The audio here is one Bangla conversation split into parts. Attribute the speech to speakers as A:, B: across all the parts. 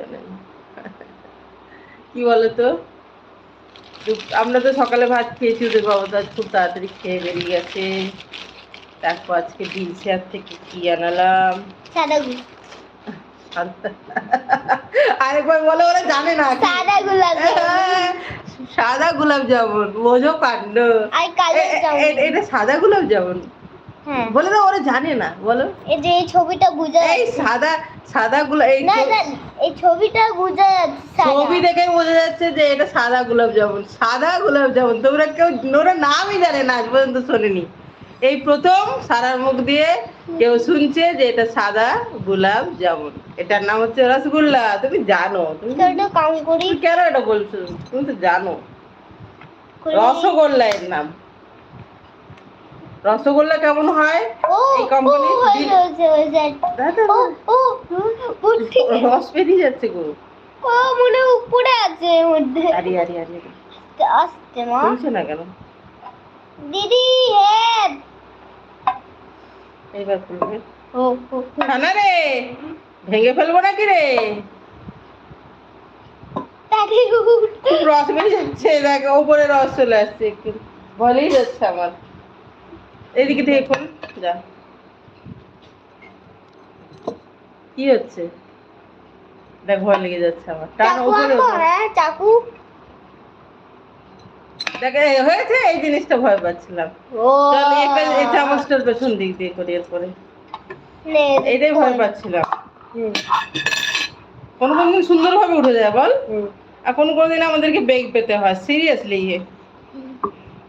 A: জানেন কি বলতো? আমরা তো সকালে ভাত খেয়েছি ওদের বাবা তো খুব তাড়াতাড়ি খেয়ে বেরিয়ে গেছে। তারপর আজকে ডিল শেয়ার থেকে কি আনালাম? আরেকবার বলে ওরা জানে না
B: সাদা গোলাপ
A: সাদা গোলাপ জামুন বোঝো কাণ্ড এটা সাদা গোলাপ জামুন বলে না ওরা জানে না বলো।
B: এই যে এই ছবিটা বুঝা
A: এই সাদা সাদা গোলাপ এই
B: না না এই ছবিটা বুঝা যাচ্ছে সাদা।
A: ছবি দেখে বোঝা যাচ্ছে যে এটা সাদা গোলাপ জামুন সাদা গোলাপ জামুন। তোমরা কেউ ওরা নামই জানে না আজ পর্যন্ত শোনেনি। এই প্রথম সারার মুখ দিয়ে কেউ শুনছে যে এটা সাদা গোলাপ জামুন। এটার নাম হচ্ছে রসগোল্লা তুমি জানো। তুমি কেন এটা বলছো? তুমি তো জানো। রসগোল্লা এর নাম। রসগোল্লা কেমন হয়? এই রস বেরিয়ে যাচ্ছে গো।
B: ও মনে উপরে আছে এর মধ্যে।
A: আরে আরে আরে আরে।
B: মা।
A: শুনছে না কেন?
B: দিদি হেড
A: এইবার খুলবে।
B: ও ও
A: খানা রে? ভেঙে ফেলব নাকি রে? রস বেরিয়ে যাচ্ছে দেখ ওপরে রস চলে আসছে একটু। ভালোই যাচ্ছে আমার। এদিকে থেকে খোল যা। কি হচ্ছে? দেখ ভয় লেগে যাচ্ছে আমার। টান উপরে।
B: হ্যাঁ চাকু।
A: দেখ হয়েছে এই জিনিসটা ভয় পাচ্ছিলাম।
B: ও।
A: চল একটা এই চামচটার পেছন দিক দিয়ে করি এরপরে।
B: নে
A: এইটাই ভয় পাচ্ছিলাম। কোনো কোনো দিন সুন্দরভাবে উঠে যায় বল। আর কোনো কোনো দিন আমাদেরকে বেগ পেতে হয় সিরিয়াসলি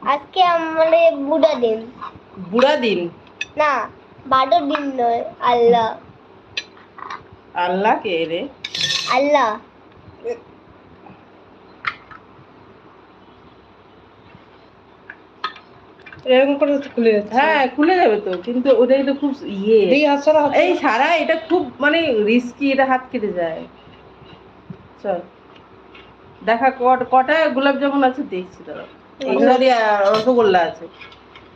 B: আজকে আমাদের বুড়া দিন।
A: বুড়া দিন?
B: না বারো দিন নয় আল্লাহ।
A: আল্লাহ কে রে?
B: আল্লাহ।
C: এরকম করে খুলে যাচ্ছে।
A: হ্যাঁ খুলে যাবে তো কিন্তু ওটাই তো খুব ইয়ে।
C: এই হাতছাড়া
A: এই সারা এটা খুব মানে রিস্কি এটা হাত কেটে যায়। চল দেখা কট- কটা? গোলাপ জামুন আছে দেখছি দাঁড়া এই সরি রসগোল্লা আছে।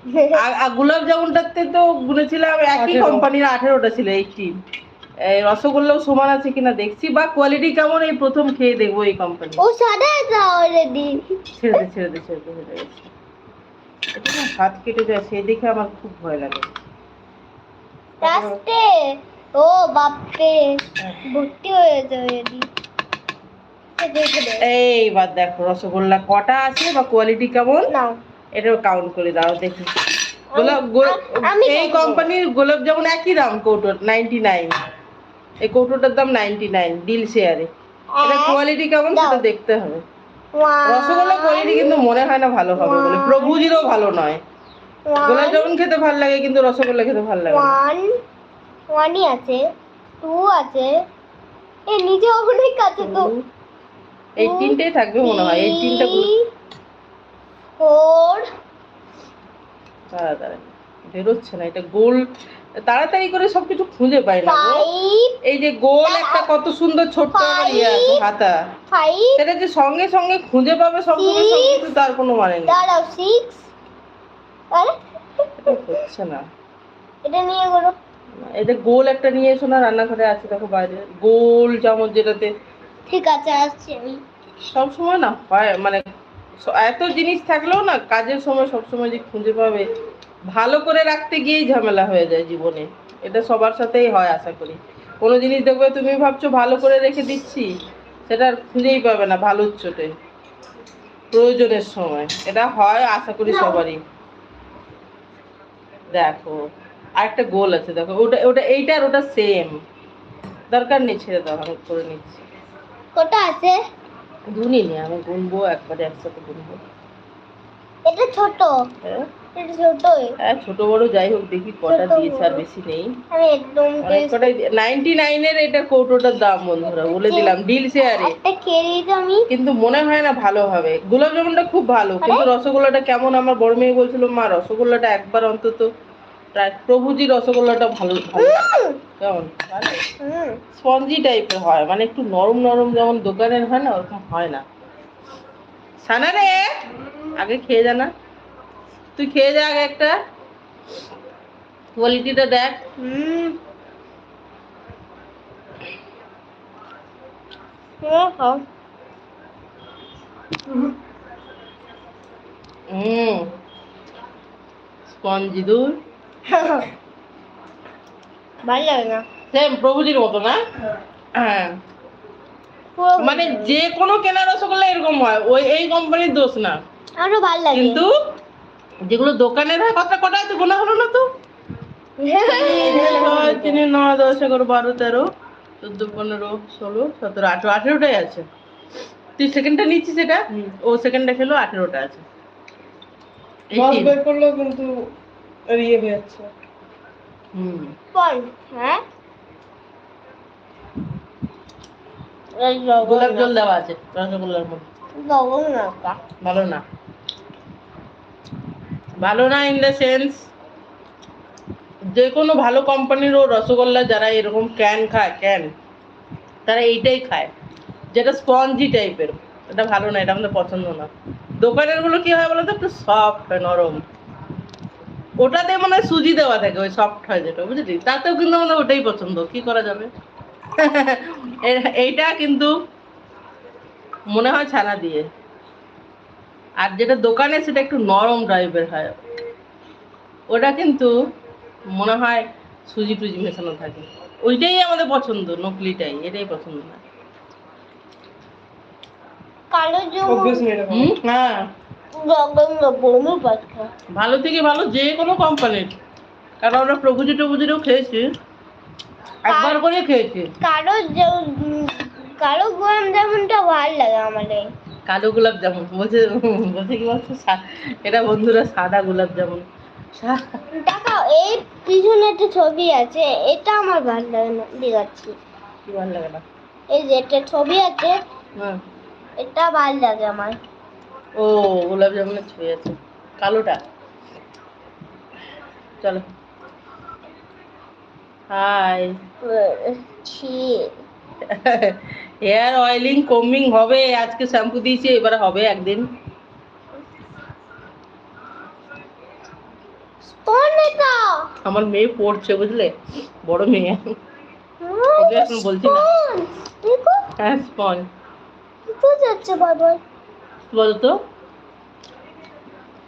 A: আ- আ- গোলাপ জামুনটাতে তো গুনেছিলাম একই। কোম্পানির আঠেরোটা ছিল এইটিন রসগোল্লাও সমান আছে কিনা দেখছি বা কোয়ালিটি কেমন এই প্রথম খেয়ে দেখব এই কোম্পানি
B: ও সাদা আছে অলরেডি
A: ছেড়ে দে ছেড়ে দে ছেড়ে দে হয়ে গেছে এটা না হাত কেটে যায় সেই দেখে আমার খুব ভয় লাগে।
B: রাস্তে ও বাপরে। ভর্তি হয়েছে অলরেডি দেখে দে
A: এইবার দেখো রসগোল্লা কটা আছে বা কোয়ালিটি কেমন?
B: নাও
A: এটাও কাউন্ট করে দাও দেখি গোলাপ এই। কোম্পানির গোলাপ যেমন একই দাম কৌটোর নাইনটি নাইন এই কৌটোটার দাম নাইনটি নাইন ডিল শেয়ারে এটা কোয়ালিটি কেমন। সেটা দেখতে হবে রসগোল্লা কোয়ালিটি কিন্তু মনে হয় না ভালো হবে বলে. প্রভুজিরও ভালো নয় গোলাপ জামুন খেতে ভালো লাগে কিন্তু রসগোল্লা খেতে ভালো লাগে।
B: ওয়ান ওয়ানই আছে টু আছে এ নিচে অনেক আছে তো
A: এই তিনটেই থাকবে মনে হয় এই তিনটা
B: ফোর
A: তাড়াতাড়ি বেরোচ্ছে না এটা গোল। তাড়াতাড়ি করে সবকিছু খুঁজে পাই না গো।
B: ফাইভ
A: এই যে গোল একটা কত সুন্দর ছোট্ট ইয়ে আছে হাতা।
B: ফাইভ
A: সেটা যে সঙ্গে সঙ্গে খুঁজে পাবে সঙ্গে সবকিছু তার কোনো মানে নেই।
B: দাঁড়াও সিক্স আরে
A: এটা হচ্ছে না।
B: এটা নিয়ে করো
A: এই যে গোল একটা নিয়ে এসো না রান্নাঘরে আছে দেখো বাইরে। গোল চামচ যেটাতে
B: ঠিক আছে আসছি আমি।
A: সব সময় না হয় মানে এত জিনিস থাকলেও না কাজের সময় সবসময় যে খুঁজে পাবে, ভালো করে রাখতে গিয়েই ঝামেলা হয়ে যায় জীবনে। এটা সবার সাথেই হয় আশা করি। কোনো জিনিস দেখবে তুমি ভাবছ ভালো করে রেখে দিচ্ছি, সেটা আর খুঁজেই পাবে না ভালোর চোটে। প্রয়োজনের সময়। এটা হয় আশা করি সবারই। দেখো, আরেকটা গোল আছে, দেখো। ওটা ওটা, এইটা আর ওটা সেম দরকার নেই, ছেড়ে দাও, আমি করে নিচ্ছি।
B: কটা আছে?
A: গুনি নি আমি গুনবো একবারে একসাথে গুনবো।
B: এটা ছোট।
A: হ্যাঁ?
B: এটা ছোটই।
A: হ্যাঁ ছোট বড় যাই হোক দেখি কটা দিয়েছে আর বেশি নেই।
B: আমি একদম
A: এটা কৌটোটার দাম বন্ধুরা বলে দিলাম ডিল শেয়ারে
B: খেয়ে আমি
A: কিন্তু মনে হয় না ভালো হবে। গোলাপ জামুনটা খুব ভালো কিন্তু রসগোল্লাটা কেমন? আমার বড় মেয়ে বলছিল মা রসগোল্লাটা একবার অন্তত ট্রাই প্রভুজি রসগোল্লাটা ভালো ভালো কেমন? ভালো? স্পঞ্জি টাইপের হয় মানে একটু নরম নরম যেমন দোকানের হয় না ওরকম হয় না। সানা রে! আগে খেয়ে যা না। তুই খেয়ে যা আগে একটা। কোয়ালিটিটা দেখ।
B: হুম।
A: হুম। স্পঞ্জি দুধ।
B: ভালো লাগে না।
A: সেম প্রভুজির মতো না? হ্যাঁ। মানে যে কোনো কেনা রসগোল্লা এরকম হয় ওই এই কোম্পানির দোষ না।
B: আরও ভালো লাগে।
A: কিন্তু যেগুলো দোকানের হয় কত কটা আছে গোনা হলো না তো? তিন নয় দশ এগারো বারো তেরো চোদ্দ পনেরো ষোলো সতেরো আঠেরো আঠেরোটাই আছে। তুই সেকেন্ডটা নিচ্ছিস সেটা ও সেকেন্ডটা খেলো আঠেরোটা আছে।
C: বের করলেও কিন্তু ইয়ে হয়ে
A: হুম।
B: হ্যাঁ?
A: গোলাপ জল দেওয়া আছে রসগোল্লার মধ্যে। ভালো না। ভালো না ইন দ্য সেন্স যে কোনো ভালো কোম্পানিরও রসগোল্লা যারা এরকম ক্যান খায় ক্যান তারা এইটাই খায় যেটা স্পঞ্জি টাইপের এটা ভালো না এটা আমাদের পছন্দ না। দোকানেরগুলো কি হয় বলতো? একটু সফট হয় নরম। ওটাতে মনে হয় সুজি দেওয়া থাকে ওই সফট হয় যেটা বুঝলি? তাতেও কিন্তু আমাদের ওটাই পছন্দ কি করা যাবে? এইটা কিন্তু মনে হয় ছানা দিয়ে। আর যেটা দোকানে সেটা একটু নরম টাইপের হয়। ওটা কিন্তু মনে হয় সুজি টুজি মেশানো থাকে। ওইটাই আমাদের পছন্দ নকলিটাই এটাই পছন্দ না
B: কালো
A: হুম? হ্যাঁ ভালো থেকে ভালো যে কোনো কোম্পানির কারণ আমরা প্রভুজি টভুজিরও খেয়েছি। একবার করে খেয়েছি।
B: উম, কালো গোলাপ জামুনটা ভালো লাগে আমাদের।
A: কালো গোলাপ জামুন। বলছে বলছে কি বলছো এটা বন্ধুরা সাদা গোলাপ জামুন।
B: দেখো এই পিছনে একটা ছবি আছে এটা আমার ভালো লাগে না দেখাচ্ছি।
A: কি ভালো লাগে না?
B: এই যে একটা ছবি আছে
A: হ্যাঁ।
B: এটা ভালো লাগে আমার।
A: ও গোলাপ জামুনের ছবি আছে। কালোটা। চলো। হাই হেয়ার অয়েলিং কমিং হবে আজকে শ্যাম্পু দিয়েছি এবারে হবে একদিন। আমার মেয়ে পড়ছে বুঝলে? বড় মেয়ে। ওকে এখন বলছি না। হ্যাঁ
B: বাবা
A: বলতো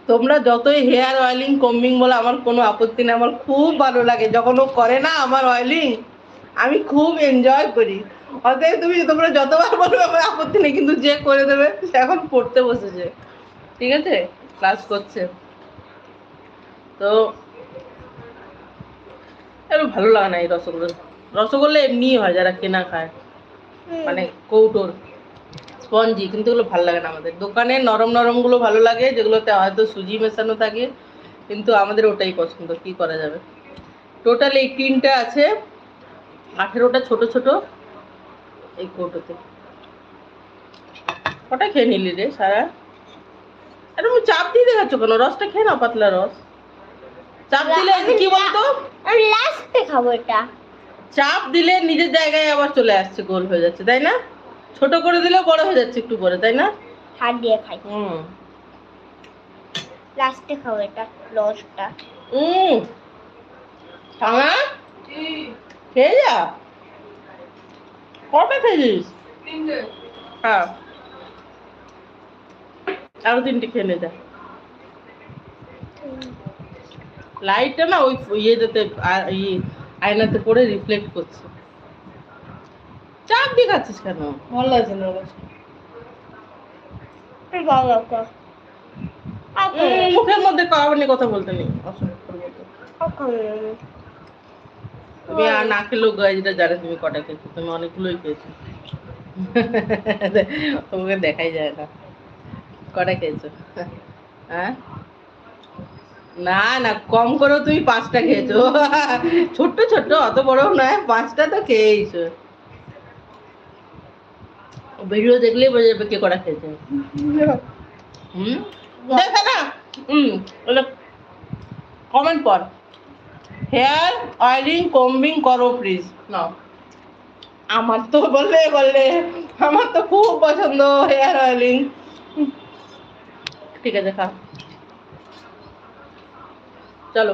A: তোমরা যতই হেয়ার অয়েলিং কম্বিং বলো, আমার কোনো আপত্তি নেই। আমার খুব ভালো লাগে। যখন ও করে না আমার অয়েলিং আমি খুব এনজয় করি। অতএব তুমি তোমরা যতবার বলবে, আমার আপত্তি নেই। কিন্তু যে করে দেবে, সে এখন পড়তে বসেছে। ঠিক আছে? ক্লাস করছে। তো একটু ভালো লাগে না এই রসগোল্লা। রসগোল্লা এমনিই হয়, যারা কেনা খায়। মানে কৌটোর। স্পঞ্জি কিন্তু ওগুলো ভালো লাগে না আমাদের। দোকানে নরম নরমগুলো ভালো লাগে যেগুলোতে হয়তো সুজি মেশানো থাকে কিন্তু আমাদের ওটাই পছন্দ কি করা যাবে? টোটাল এই তিনটা আছে আঠেরোটা ছোট ছোট এই কৌটোতে। কটা খেয়ে নিলি রে সারা? আরে তুমি চাপ দিয়ে দেখাচ্ছ কেন? রসটা খেয়ে না পাতলা রস। চাপ দিলে কি বলতো?
B: আমি লাস্টে খাব এটা।
A: চাপ দিলে নিজের জায়গায় আবার চলে আসছে গোল হয়ে যাচ্ছে তাই না? ছোট করে দিলেও বড় হয়ে যাচ্ছে একটু পরে তাই না?
B: হাত দিয়ে খাই।
A: হুম।
B: লাস্টে খাব এটা লসটা
A: হুম থামা খেয়ে যা। কটা খেয়েছিস? হ্যাঁ আরও তিনটে খেয়ে নে যা লাইটটা না ওই ইয়েটাতে ইয়ে আয়নাতে পড়ে রিফ্লেক্ট করছে। খাচ্ছিস কেন?
C: ভালো লাগছে না
A: মুখের মধ্যে কথা বলতে নেই। তুমি আর না খেলেও গাইজটা জানে তুমি কটা খেয়েছো? তুমি অনেকগুলোই খেয়েছো। তোমাকে দেখাই যায় না। কটা খেয়েছো? হ্যাঁ? না না কম করেও তুমি পাঁচটা খেয়েছো। ছোট্ট ছোট্ট অত বড় নয় পাঁচটা তো খেয়েইছো। ভিডিও দেখলেই বোঝা যাবে কে কটা খেয়েছে। না? কমেন্ট পর হেয়ার অয়েলিং কম্বিং করো প্লিজ নাও। আমার তো বললে বললে। আমার তো খুব পছন্দ হেয়ার অয়েলিং ঠিক আছে, খা। চলো।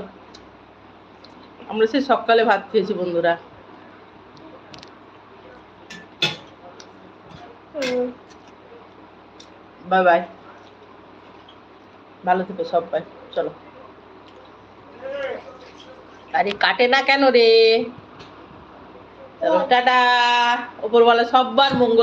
A: আমরা সেই সকালে ভাত খেয়েছি, বন্ধুরা। Bye bye. ভালো থেকো সব বাই। চলো। আরে কাটে না কেন রে? টাটা। ওপরওয়ালা সব্বার মঙ্গল।